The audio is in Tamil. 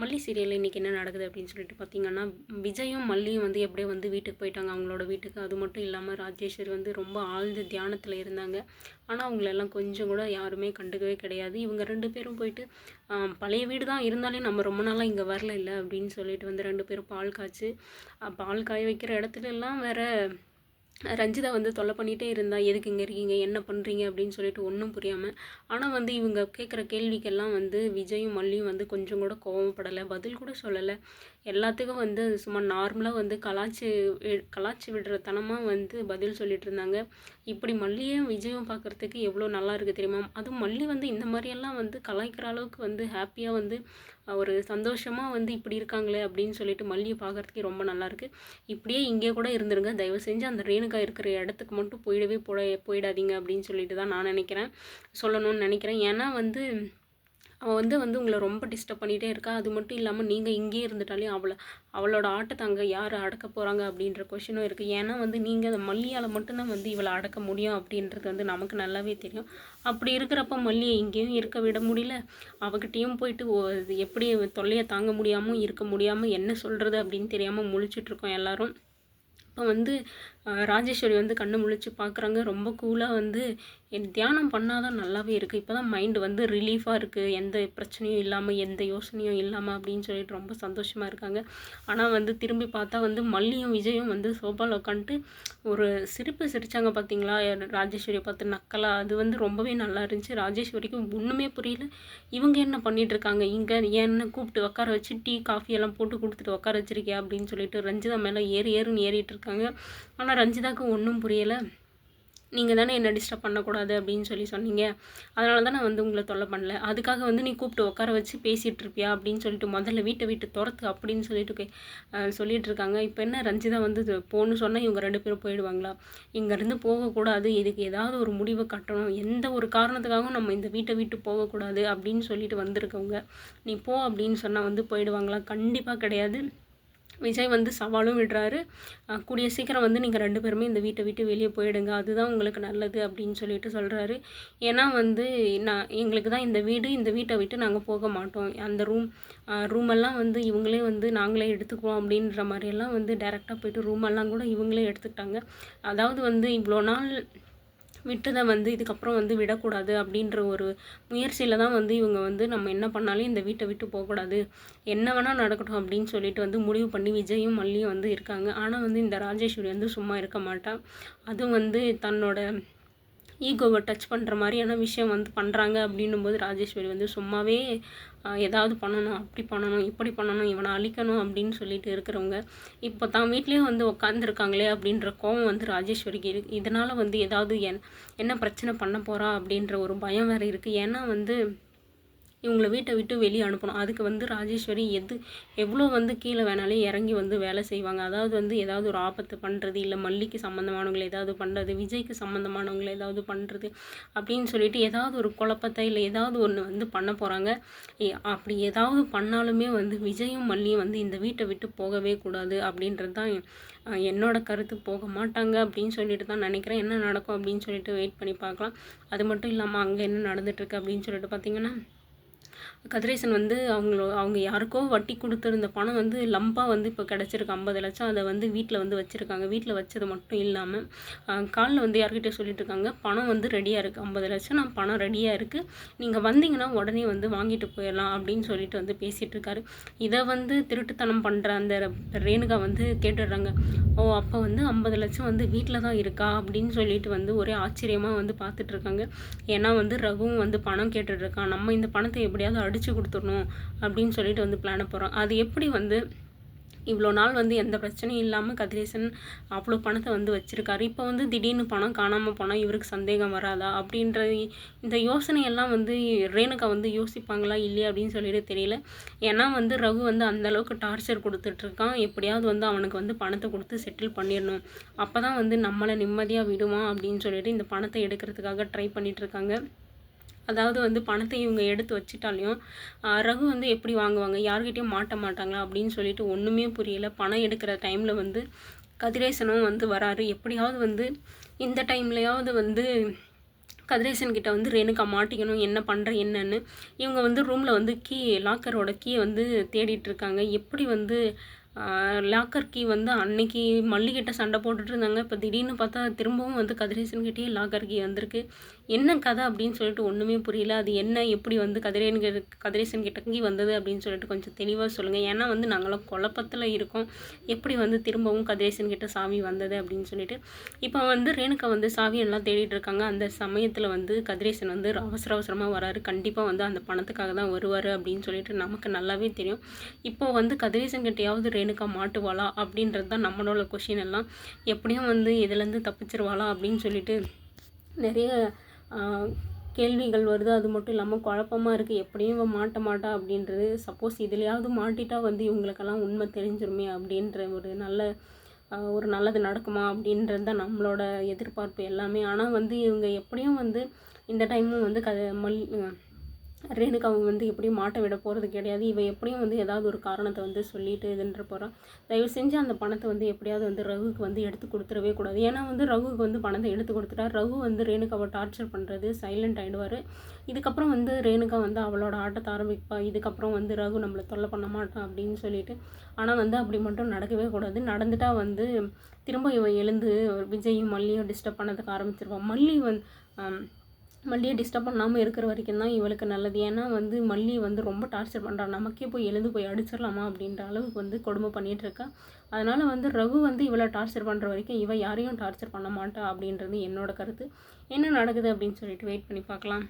மல்லி சீரியலில் இன்றைக்கி என்ன நடக்குது அப்படின்னு சொல்லிட்டு பார்த்தீங்கன்னா விஜயும் மல்லியும் வந்து எப்படியோ வந்து வீட்டுக்கு போயிட்டாங்க. அவங்களோட வீட்டுக்கு அது மட்டும் இல்லாமல் ராஜேஸ்வர் வந்து ரொம்ப ஆழ்ந்த தியானத்தில் இருந்தாங்க. ஆனால் அவங்களெல்லாம் கொஞ்சம் கூட யாருமே கண்டுக்கவே கிடையாது. இவங்க ரெண்டு பேரும் போயிட்டு பழைய வீடு தான் இருந்தாலே நம்ம ரொம்ப நாளாக இங்கே வரல இல்லை அப்படின்னு சொல்லிட்டு வந்து ரெண்டு பேரும் பால் காய்ச்சி பால் காய வைக்கிற இடத்துல எல்லாம் ரஞ்சிதா வந்து தொல்லை பண்ணிகிட்டே இருந்தா எதுக்கு இங்கே இருக்கீங்க? என்ன பண்ணுறீங்க அப்படின்னு சொல்லிட்டு ஒன்றும் புரியாமல் ஆனால் வந்து இவங்க கேட்குற கேள்விக்கெல்லாம் வந்து விஜயும் மல்லியும் வந்து கொஞ்சம் கூட கோவப்படலை பதில் கூட சொல்லலை. எல்லாத்துக்கும் வந்து சும்மா நார்மலாக வந்து கலாச்சி கலாச்சி விடுற தனமாக வந்து பதில் சொல்லிட்டு இருந்தாங்க இப்படி மல்லியும் விஜயும் பார்க்குறதுக்கு எவ்வளோ நல்லா இருக்குது தெரியுமா? அதுவும் மல்லி வந்து இந்த மாதிரியெல்லாம் வந்து கலாய்க்கிற அளவுக்கு வந்து ஹாப்பியாக வந்து ஒரு சந்தோஷமாக வந்து இப்படி இருக்காங்களே அப்படின்னு சொல்லிட்டு மல்லியை பார்க்குறதுக்கே ரொம்ப நல்லாயிருக்கு இப்படியே இங்கே கூட இருந்துருங்க. தயவு செஞ்சு அந்த ரேணுகா இருக்கிற இடத்துக்கு மட்டும் போயிடவே போட போயிடாதீங்க அப்படின்னு சொல்லிட்டு தான் நான் நினைக்கிறேன். சொல்லணும்னு நினைக்கிறேன். ஏன்னா வந்து அவள் வந்து வந்து உங்களை ரொம்ப டிஸ்டர்ப் பண்ணிகிட்டே இருக்கா? அது மட்டும் இல்லாமல் நீங்கள் இங்கேயே இருந்துட்டாலே அவளை அவளோட ஆட்டத்தை அங்கே யார் அடக்க போகிறாங்க அப்படின்ற கொஷினும் இருக்குது ஏன்னா வந்து நீங்கள் அந்த மல்லியால் மட்டும்தான் வந்து இவளை அடக்க முடியும் அப்படின்றது வந்து நமக்கு நல்லாவே தெரியும். அப்படி இருக்கிறப்ப மல்லியை இங்கேயும் இருக்க விட முடியல. அவகிட்டேயும் போயிட்டு ஓ- இது எப்படி தொல்லையை தாங்க முடியாமல் இருக்க முடியாமல் என்ன சொல்கிறது அப்படின்னு தெரியாமல் முழிச்சிட்ருக்கோம் எல்லோரும். இப்போ வந்து ராஜேஸ்வரி வந்து கண்ணு முழிச்சு பார்க்குறாங்க ரொம்ப கூலாக வந்து என் தியானம் பண்ணாதான் நல்லாவே இருக்குது இப்போ தான் மைண்டு வந்து ரிலீஃபாக இருக்குது எந்த பிரச்சனையும் இல்லாமல் எந்த யோசனையும் இல்லாமல் அப்படின்னு சொல்லிட்டு ரொம்ப சந்தோஷமாக இருக்காங்க. ஆனால் வந்து திரும்பி பார்த்தா வந்து மல்லியும் விஜயும் வந்து சோபாவில் உட்காந்துட்டு ஒரு சிரிப்பு சிரிச்சாங்க பார்த்தீங்களா ராஜேஸ்வரியை பார்த்து நக்கலா. அது வந்து ரொம்பவே நல்லா இருந்துச்சு. ராஜேஸ்வரிக்கு ஒன்றுமே புரியல. இவங்க என்ன பண்ணிகிட்ருக்காங்க இங்கே என்ன கூப்பிட்டு உட்கார வச்சு டீ காஃபி எல்லாம் போட்டு கொடுத்துட்டு உட்கார வச்சிருக்கியா அப்படின்னு சொல்லிட்டு ரஞ்சிதா மேலே ஏறி ஏறுன்னு ஏறிட்டு இருக்காங்க. ஆனால் ரஞ்சிதாக்கு ஒன்றும் புரியலை. நீங்கள் தானே என்ன டிஸ்டர்ப் பண்ணக்கூடாது அப்படின்னு சொல்லி சொன்னீங்க. அதனால தான் நான் வந்து உங்களை தொல்லை பண்ணல. அதுக்காக வந்து நீ கூப்பிட்டு உட்கார வச்சு பேசிகிட்டு இருப்பியா அப்படின்னு சொல்லிட்டு முதல்ல வீட்டை விட்டு துரத்து அப்படின்னு சொல்லிட்டு கே- சொல்லிட்டு இருக்காங்க. இப்போ என்ன ரஞ்சிதா வந்து இது போன்னு சொன்னால் இவங்க ரெண்டு பேரும் போயிடுவாங்களா? இங்கேருந்து போகக்கூடாது. இதுக்கு ஏதாவது ஒரு முடிவை கட்டணும். எந்த ஒரு காரணத்துக்காகவும் நம்ம இந்த வீட்டை விட்டு போகக்கூடாது அப்படின்னு சொல்லிட்டு வந்திருக்கவங்க. நீ போ அப்படின்னு சொன்னால் வந்து போயிடுவாங்களா? கண்டிப்பாக கிடையாது. விஜய் வந்து சவாலும் விடுறாரு. கூடிய சீக்கிரம் வந்து நீங்கள் ரெண்டு பேருமே இந்த வீட்டை விட்டு வெளியே போயிடுங்க. அதுதான் உங்களுக்கு நல்லது அப்படின்னு சொல்லிட்டு சொல்கிறாரு ஏன்னா வந்து நான் எங்களுக்கு தான் இந்த வீடு இந்த வீட்டை விட்டு நாங்கள் போக மாட்டோம். அந்த ரூம் ரூமெல்லாம் வந்து இவங்களே வந்து நாங்களே எடுத்துக்குவோம் அப்படின்ற மாதிரியெல்லாம் வந்து டைரெக்டாக போயிட்டு ரூமெல்லாம் கூட இவங்களே எடுத்துக்கிட்டாங்க. அதாவது வந்து இவ்வளோ நாள் விட்டதை வந்து இதுக்கப்புறம் வந்து விடக்கூடாது அப்படின்ற ஒரு முயற்சியில் தான் வந்து இவங்க வந்து நம்ம என்ன பண்ணாலும் இந்த வீட்டை விட்டு போகக்கூடாது. என்ன வேணால் நடக்கட்டும் அப்படின்னு சொல்லிட்டு வந்து முடிவு பண்ணி விஜயும் மல்லியும் வந்து இருக்காங்க. ஆனால் வந்து இந்த ராஜேஸ்வரி வந்து சும்மா இருக்க மாட்டான் அதுவும் வந்து தன்னோட ஈகோவை டச் பண்ணுற மாதிரியான விஷயம் வந்து பண்ணுறாங்க அப்படின்னும் போது ராஜேஸ்வரி வந்து சும்மாவே ஏதாவது பண்ணணும் அப்படி பண்ணணும் இப்படி பண்ணணும் இவனை அழிக்கணும் அப்படின்னு சொல்லிட்டு இருக்கிறவங்க இப்போ தான் வீட்லேயே வந்து உட்காந்துருக்காங்களே அப்படின்ற கோபம் வந்து ராஜேஸ்வரிக்கு இருக்கு இதனால் வந்து ஏதாவது என் என்ன பிரச்சனை பண்ண போகிறா அப்படின்ற ஒரு பயம் வேறு இருக்குது ஏன்னா வந்து இவங்களை வீட்டை விட்டு வெளியே அனுப்பணும். அதுக்கு வந்து ராஜேஸ்வரி எது எவ்வளோ வந்து கீழே வேணாலே இறங்கி வந்து வேலை செய்வாங்க. அதாவது வந்து ஏதாவது ஒரு ஆபத்து பண்ணுறது இல்லை மல்லிக்கு சம்மந்தமானவங்களை ஏதாவது பண்ணுறது விஜய்க்கு சம்மந்தமானவங்களை ஏதாவது பண்ணுறது அப்படின்னு சொல்லிட்டு ஏதாவது ஒரு குழப்பத்தை இல்லை ஏதாவது ஒன்று வந்து பண்ண போகிறாங்க அப்படி ஏதாவது பண்ணாலுமே வந்து விஜயும் மல்லியும் வந்து இந்த வீட்டை விட்டு போகவே கூடாது அப்படின்றது தான் என்னோட கருத்து. போக மாட்டாங்க அப்படின்னு சொல்லிட்டு தான் நினைக்கிறேன். என்ன நடக்கும் அப்படின்னு சொல்லிட்டு வெயிட் பண்ணி பார்க்கலாம். அது மட்டும் இல்லாமல் அங்கே என்ன நடந்துட்டுருக்கு அப்படின்னு சொல்லிட்டு பார்த்தீங்கன்னா கதிரேசன் வந்து அவங்களோ அவங்க யாருக்கோ வட்டி கொடுத்துருந்த பணம் வந்து லம்பாக வந்து இப்போ கிடச்சிருக்கு. ஐம்பது லட்சம் அதை வந்து வீட்டில் வந்து வச்சுருக்காங்க. வீட்டில் வச்சது மட்டும் இல்லாமல் காலில் வந்து யார்கிட்ட சொல்லிட்டு இருக்காங்க பணம் வந்து ரெடியாக இருக்குது ஐம்பது லட்சம் நான் பணம் ரெடியாக இருக்குது நீங்கள் வந்தீங்கன்னா உடனே வந்து வாங்கிட்டு போயிடலாம். அப்படின்னு சொல்லிட்டு வந்து பேசிகிட்டு இருக்காரு. இதை வந்து திருட்டுத்தனம் பண்ணுற அந்த ரேணுகா வந்து கேட்டுடுறாங்க. ஓ அப்போ வந்து ஐம்பது லட்சம் வந்து வீட்டில் தான் இருக்கா? அப்படின்னு சொல்லிட்டு வந்து ஒரே ஆச்சரியமாக வந்து பார்த்துட்ருக்காங்க ஏன்னா வந்து ரகுவும் வந்து பணம் கேட்டுட்ருக்கான் நம்ம இந்த பணத்தை எப்படியாவது அடிச்சு கொடுத்துடணும் அப்படின்னு சொல்லிட்டு வந்து பிளான போகிறோம் அது எப்படி வந்து இவ்வளோ நாள் வந்து எந்த பிரச்சனையும் இல்லாமல் கதிரேசன் அவ்வளோ பணத்தை வந்து வச்சுருக்காரு. இப்போ வந்து திடீர்னு பணம் காணாமல் போனால் இவருக்கு சந்தேகம் வராதா? அப்படின்ற இந்த யோசனையெல்லாம் வந்து ரேணுகா வந்து யோசிப்பாங்களா இல்லையா அப்படின்னு சொல்லிட்டு தெரியல. ஏன்னா வந்து ரகு வந்து அந்தளவுக்கு டார்ச்சர் கொடுத்துட்ருக்கான் எப்படியாவது வந்து அவனுக்கு வந்து பணத்தை கொடுத்து செட்டில் பண்ணிடணும். அப்போ தான் வந்து நம்மளை நிம்மதியாக விடுவான் அப்படின்னு சொல்லிட்டு இந்த பணத்தை எடுக்கிறதுக்காக ட்ரை பண்ணிகிட்ருக்காங்க இருக்காங்க. அதாவது வந்து பணத்தை இவங்க எடுத்து வச்சிட்டாலையும் ரகு வந்து எப்படி வாங்குவாங்க? யார்கிட்டையும் மாட்ட மாட்டாங்களா? அப்படின்னு சொல்லிட்டு ஒன்றுமே புரியல. பணம் எடுக்கிற டைமில் வந்து கதிரேசனும் வந்து வராரு. எப்படியாவது வந்து இந்த டைம்லையாவது வந்து கதிரேசன் கிட்ட வந்து ரேணுகா மாட்டிக்கணும். என்ன பண்ணுற என்னன்னு இவங்க வந்து ரூமில் வந்து கீ லாக்கரோட கீயை வந்து தேடிட்டு இருக்காங்க. எப்படி வந்து லாக்கர் கீ வந்து அன்னைக்கு மல்லிகிட்ட சண்டை போட்டுட்டு இருந்தாங்க. இப்போ திடீர்னு பார்த்தா திரும்பவும் வந்து கதிரேசன்கிட்டயே லாக்கர் கீ வந்திருக்கு. என்ன கதை அப்படின்னு சொல்லிட்டு ஒன்றுமே புரியல. அது என்ன எப்படி வந்து கதிரேன் கதிரேசன் கிட்ட கீ வந்தது அப்படின்னு சொல்லிட்டு கொஞ்சம் தெளிவாக சொல்லுங்கள் ஏன்னா வந்து நாங்களாம் குழப்பத்தில் இருக்கோம். எப்படி வந்து திரும்பவும் கதிரேசன் கிட்ட சாவி வந்தது அப்படின்னு சொல்லிட்டு. இப்போ வந்து ரேணுகா வந்து சாவி எல்லாம் தேடிட்டு இருக்காங்க. அந்த சமயத்தில் வந்து கதிரேசன் வந்து அவசர அவசரமாக வராரு. கண்டிப்பாக வந்து அந்த பணத்துக்காக தான் வருவார் அப்படின்னு சொல்லிட்டு நமக்கு நல்லாவே தெரியும். இப்போ வந்து கதிரேசன் கிட்டையாவது ரேணுகா மாட்டுவாளா அப்படின்றது தான் நம்மளோட கொஷின் எல்லாம். எப்படியும் வந்து இதுலேருந்து தப்பிச்சிருவாளா அப்படின்னு சொல்லிட்டு நிறைய கேள்விகள் வருது. அது மட்டும் இல்லாமல் குழப்பமாக இருக்குது எப்படியும் இவன் மாட்ட மாட்டா அப்படின்றது. சப்போஸ் இதுலையாவது மாட்டிட்டா வந்து இவங்களுக்கெல்லாம் உண்மை தெரிஞ்சிருமே அப்படின்ற ஒரு நல்ல ஒரு நல்லது நடக்குமா அப்படின்றது தான் நம்மளோட எதிர்பார்ப்பு எல்லாமே. ஆனால் வந்து இவங்க எப்படியும் வந்து இந்த டைமும் வந்து க மல் ரேணுகாவை வந்து எப்படியும் மாட்ட விட போகிறது கிடையாது. இவ எப்படியும் வந்து ஏதாவது ஒரு காரணத்தை வந்து சொல்லிட்டு இதுன்ற போகிறான் தயவு செஞ்சு அந்த பணத்தை வந்து எப்படியாவது வந்து ரகுக்கு வந்து எடுத்து கொடுத்துடவே கூடாது. ஏன்னா வந்து ரகுக்கு வந்து பணத்தை எடுத்து கொடுத்துட்டா ரகு வந்து ரேணுகாவை டார்ச்சர் பண்ணுறது சைலண்ட் ஆகிடுவார் இதுக்கப்புறம் வந்து ரேணுகா வந்து அவளோட ஆட்டத்தை ஆரம்பிப்பா. இதுக்கப்புறம் வந்து ரகு நம்மளை தொல்லை பண்ண மாட்டான் அப்படின்னு சொல்லிட்டு. ஆனால் வந்து அப்படி மட்டும் நடக்கவே கூடாது. நடந்துட்டால் வந்து திரும்ப இவன் எழுந்து விஜயும் மல்லியும் டிஸ்டர்ப் பண்ணதுக்கு ஆரம்பிச்சிருவான். மல்லி வந்து மல்லியை டிஸ்டர்ப் பண்ணாமல் இருக்கிற வரைக்கும் தான் இவளுக்கு நல்லது. ஏன்னா வந்து மல்லி வந்து ரொம்ப டார்ச்சர் பண்ணுறா நமக்கே போய் எழுந்து போய் அடிச்சிடலாமா அப்படின்ற அளவுக்கு வந்து கொடுமை பண்ணிகிட்ருக்கா அதனால் வந்து ரகு வந்து இவளை டார்ச்சர் பண்ணுற வரைக்கும் இவள் யாரையும் டார்ச்சர் பண்ண மாட்டா அப்படின்றது என்னோட கருத்து. என்ன நடக்குது அப்படின்னு சொல்லிட்டு வெயிட் பண்ணி பார்க்கலாம்.